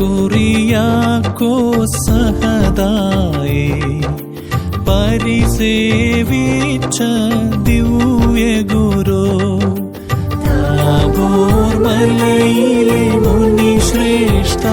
കുറിയാക്കോ സഹദായി. പരിസേവിച്ച ദിവ്യ ഗുരു. താപോർമലയിലെ മുനി ശ്രേഷ്ഠ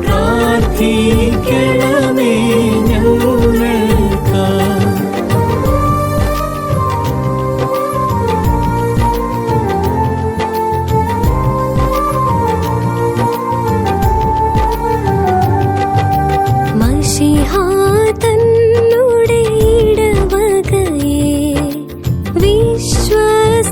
പ്രാർത്ഥിക്കണമേ. Sure,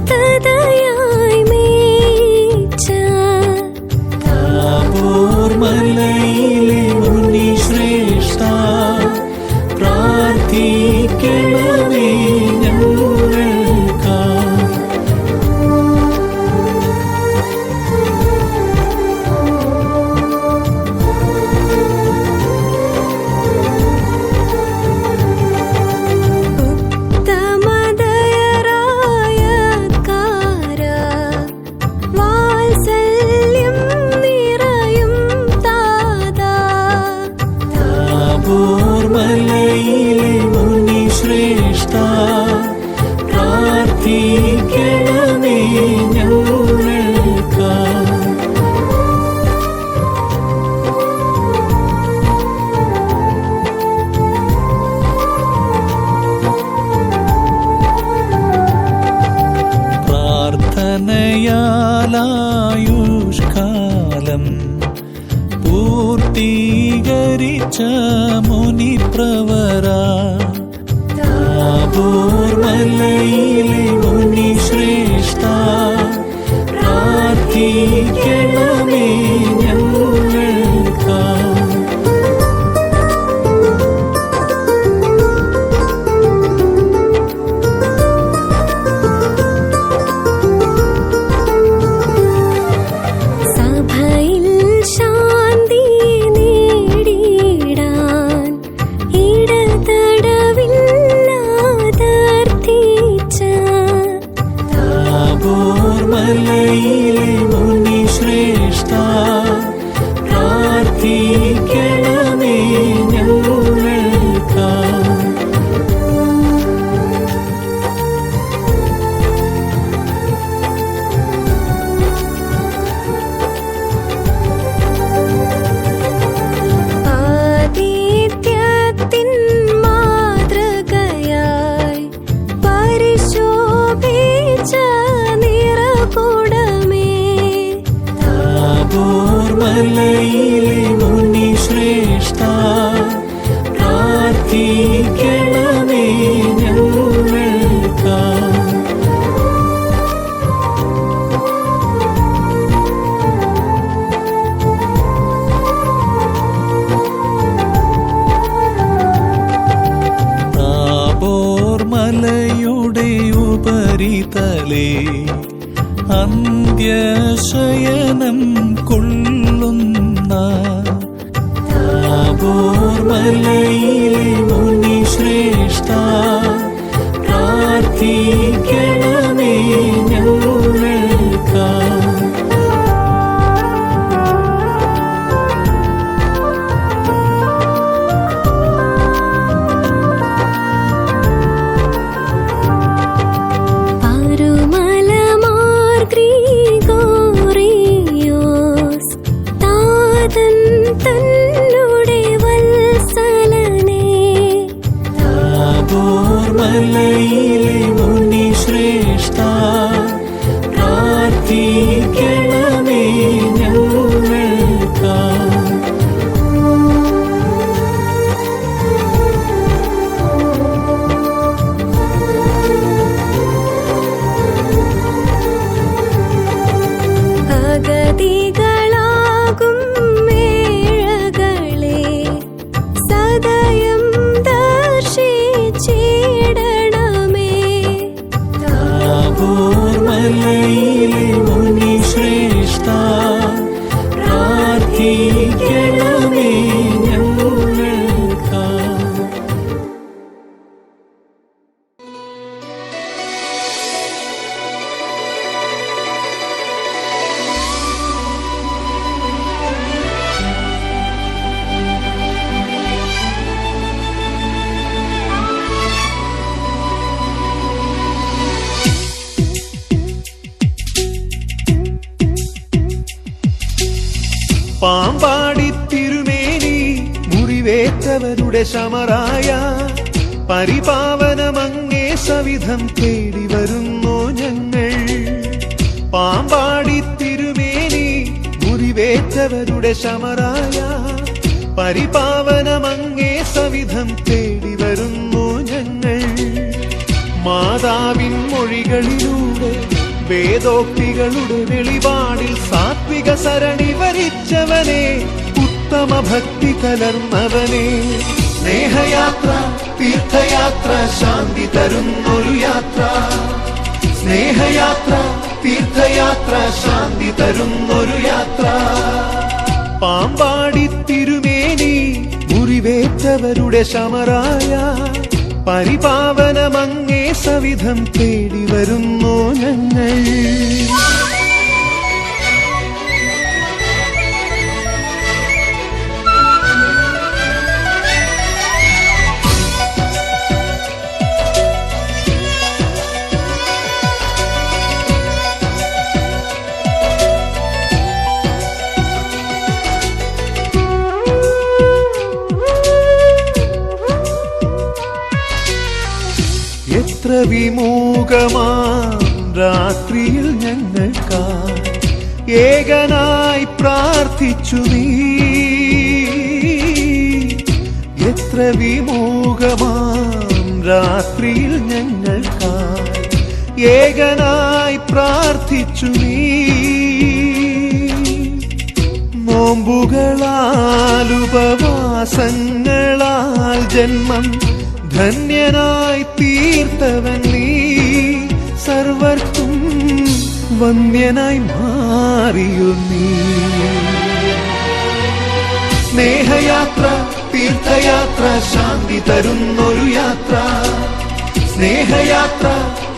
கமல പോലെ അന്ത്യശയനം കൊള്ളുന്ന താപോർമലയിൽ മുറിവേറ്റവരുടെ ശമറായ പരിപാവനമങ്ങേ സവിധം തേടി വരുന്നു ഞങ്ങൾ. പാമ്പാടി തിരുമേനി മുറിവേറ്റവരുടെ ശമറായ പരിപാവനമങ്ങേ സവിധം തേടി വരുന്നു ഞങ്ങൾ. മാതാവിൻ മൊഴികളിലൂടെ വേദോക്തികളുടെ വെളിപാടിൽ സാത്വിക സരണി വരിച്ചവനെ ഉത്തമ ഭക്തി കലർന്നവനെ സ്നേഹയാത്ര തീർത്ഥയാത്ര ശാന്തി തരുന്നൊരു യാത്ര. സ്നേഹയാത്ര തീർത്ഥയാത്ര ശാന്തി തരുന്നൊരു യാത്ര. പാമ്പാടി തിരുമേനി മുറിവേറ്റവരുടെ ശമറായ പരിപാവനമങ്ങേ സവിധം തേടി വരുന്നോ ഞങ്ങൾ. എത്ര വിമൂകമാം രാത്രിയിൽ ഞങ്ങൾക്കാ ഏകനായി പ്രാർത്ഥിച്ചു നീ. എത്ര വിമൂകമാം രാത്രിയിൽ ഞങ്ങൾക്കാ ഏകനായി പ്രാർത്ഥിച്ചു നീ. നോമ്പുകളാൽ ഉപവാസങ്ങളാൽ ജന്മം ധന്യനായി തീർത്തവൻ നീ. സർവർക്കും വന്ധ്യനായി മാറിയു നീ. സ്നേഹയാത്ര തീർത്ഥയാത്ര ശാന്തി തരുന്നൊരു യാത്ര. സ്നേഹയാത്ര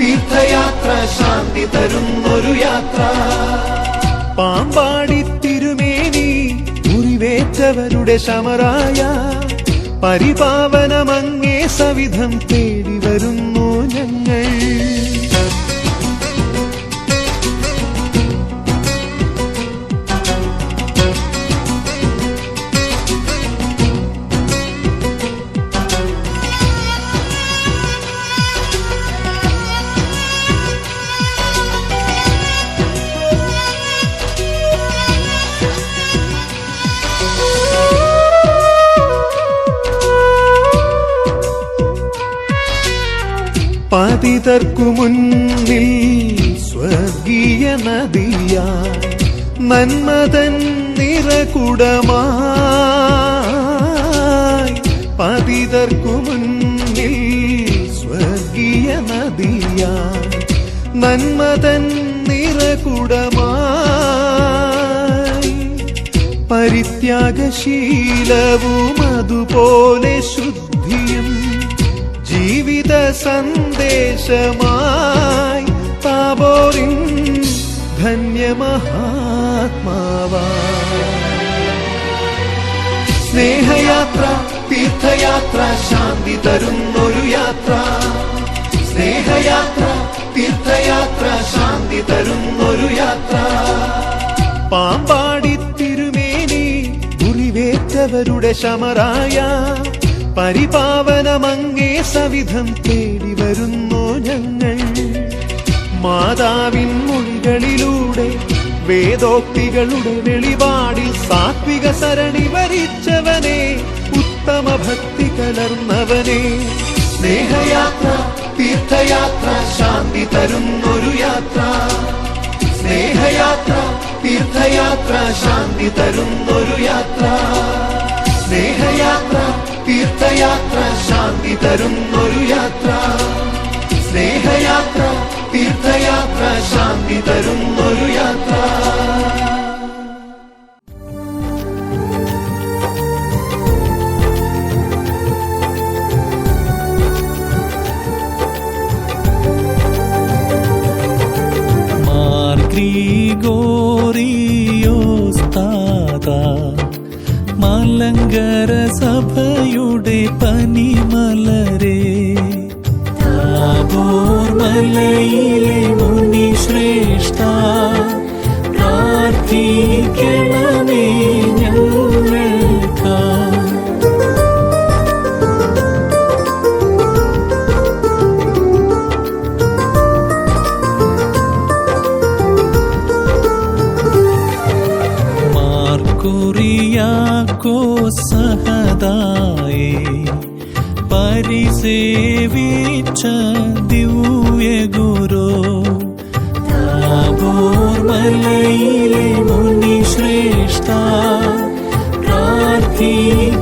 തീർത്ഥയാത്ര ശാന്തി തരുന്നൊരു യാത്ര. പാമ്പാടി തിരുമേനി മുറിവേറ്റവരുടെ ശമറായ പരിപാവനമങ്ങേ സവിധം തേടി വരുന്നു ഞങ്ങൾ. പതിതർക്കു മുന്നിൽ സ്വർഗീയ നദിയ നന്മതൻ നിറകുടമായി. പതിതർക്കു മുന്നിൽ സ്വർഗീയ നദിയ നന്മതൻ നിറകുടമായി. പരിത്യാഗശീലവും അതുപോലെ ജീവിത സന്ദേശമായി താബോറിൻ ധന്യമഹാത്മാവാ. സ്നേഹയാത്ര തീർത്ഥയാത്ര ശാന്തി തരുന്നൊരു യാത്ര. സ്നേഹയാത്ര തീർത്ഥയാത്ര ശാന്തി തരുന്നൊരു യാത്ര. പാമ്പാടി തിരുമേനി മുറിവേറ്റവരുടെ ശമറായ പരിപാവനമങ്ങേ സവിധം തേടി വരുന്നു ഞങ്ങൾ. മാതാവിൻ മൊഴികളിലൂടെ വേദോക്തികളുടെ വെളിപാടിൽ സാത്വിക സരണി വരിച്ചവനെ ഉത്തമ ഭക്തി കലർന്നവനെ. സ്നേഹയാത്ര തീർത്ഥയാത്ര ശാന്തി തരുന്നൊരു യാത്ര. സ്നേഹയാത്ര തീർത്ഥയാത്ര ശാന്തി തരുന്നൊരു യാത്ര. സ്നേഹയാത്ര തീർത്ഥയാത്ര ശാന്തി തരുന്നൊരു യാത്ര സ്നേഹയാത്ര തീർത്ഥയാത്ര ശാന്തി തരുന്നൊരു യാത്ര മാർ ഗ്രീഗോറിയോസ്താത മലങ്കര മലയിലെ മുനി ശ്രേഷ്ഠ പ്രാർത്ഥിക്കണമേ ഞങ്ങൾക്ക്. മാർക്കുറിയാക്കോ സഹദായേ పరిసేవిచ్చ దివ్య గురు താപോർമലയിലെ മുനി ശ്രേഷ്ഠ പ്രാർത്ഥിക്കണം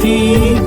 ti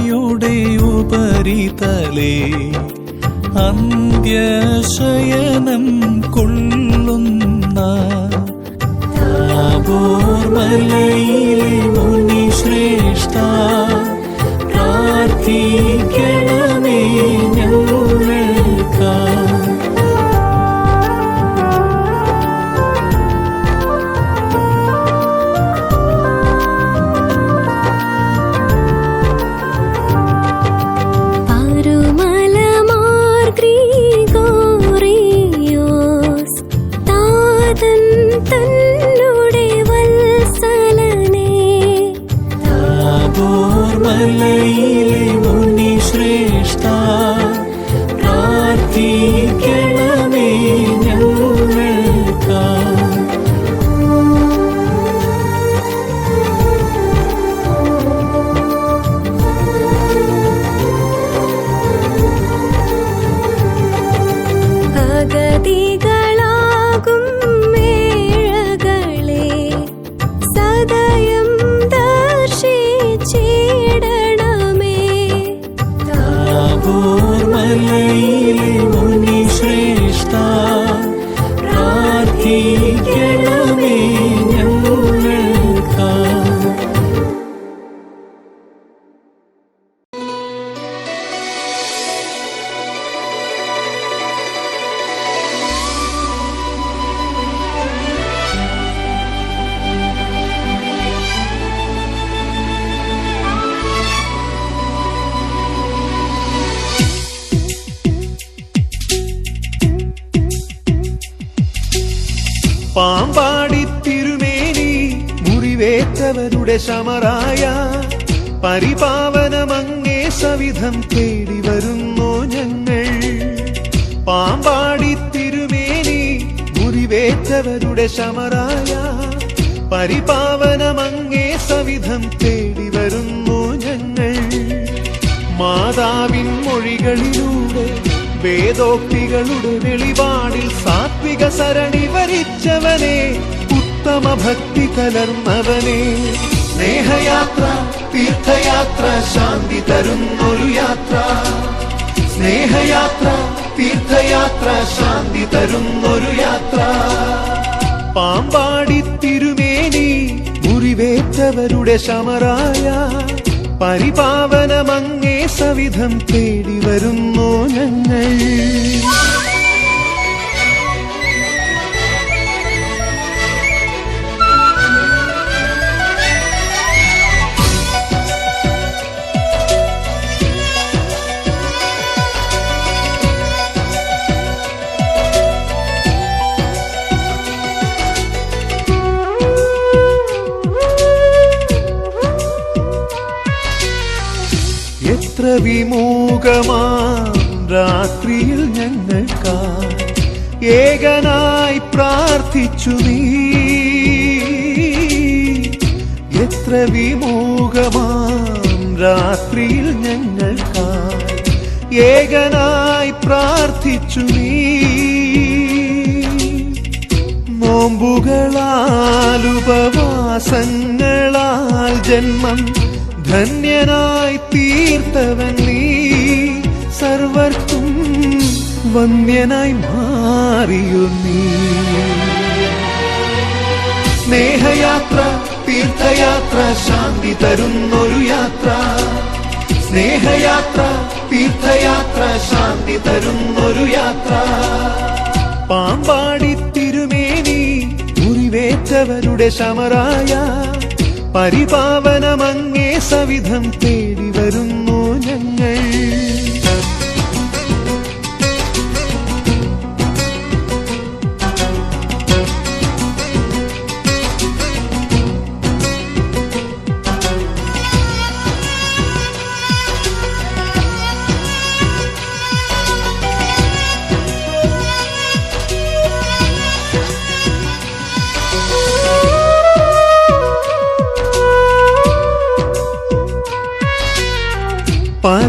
മഴയുടെ ഉപരിതലേ അന്ത്യശയനം കൊള്ളുന്ന താപോർമലയിലെ മുനിശ്രേഷ്ഠ പ്രാർത്ഥിക്കണം ൂർമലൈ പരിപാവനമങ്ങേ സവിധം തേടി വരുന്നോ ഞങ്ങൾ. പാമ്പാടി തിരുമേനി മുറിവേറ്റവരുടെ ശമറായ പരിപാവനമങ്ങേ സവിധം തേടി വരുന്നു ഞങ്ങൾ. മാതാവിൻ മൊഴികളിലൂടെ വേദോക്തികളുടെ വെളിപാടിൽ സാത്വിക സരണി വരിച്ചവനെ ഉത്തമ ഭക്തി കലർന്നവനെ. സ്നേഹയാത്ര തീർത്ഥയാത്ര ശാന്തി തരുന്നൊരു യാത്ര. സ്നേഹയാത്ര തീർത്ഥയാത്ര ശാന്തി തരുന്നൊരു യാത്ര. പാമ്പാടി തിരുമേനി മുറിവേറ്റവരുടെ ശമറായ പരിപാവനമങ്ങേ സവിധം തേടി വരുന്നു ഞങ്ങൾ. വിമൂകമാം രാത്രിയിൽ ഞങ്ങൾക്കായി ഏകനായി പ്രാർത്ഥിച്ചു നീ. എത്ര വിമൂകമാം രാത്രിയിൽ ഞങ്ങൾക്കായി ഏകനായി പ്രാർത്ഥിച്ചു നീ. നോമ്പുകളാൽ ഉപവാസങ്ങളാൽ ജന്മം ധന്യനായി തീർത്തവൻ നീ. സർവർക്കും വന്ധ്യനായി മാറിയു നീ. സ്നേഹയാത്ര തീർത്ഥയാത്ര ശാന്തി തരുന്നൊരു യാത്ര. സ്നേഹയാത്ര തീർത്ഥയാത്ര ശാന്തി തരുന്നൊരു യാത്ര. പാമ്പാടി തിരുമേനി മുറിവേറ്റവരുടെ ശമറായ പരിപാവനമങ്ങേ സവിധം തേടി വരുന്നു ഞങ്ങൾ.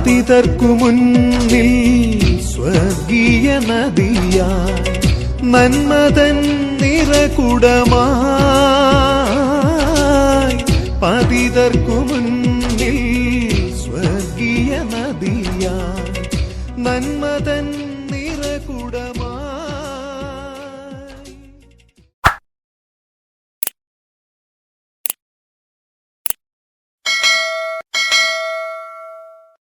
പാപിതർക്കു മുന്നിൽ സ്വർഗീയ നദിയ നന്മതൻ നിറകുടമാ പതിതർക്കു മുന്നിൽ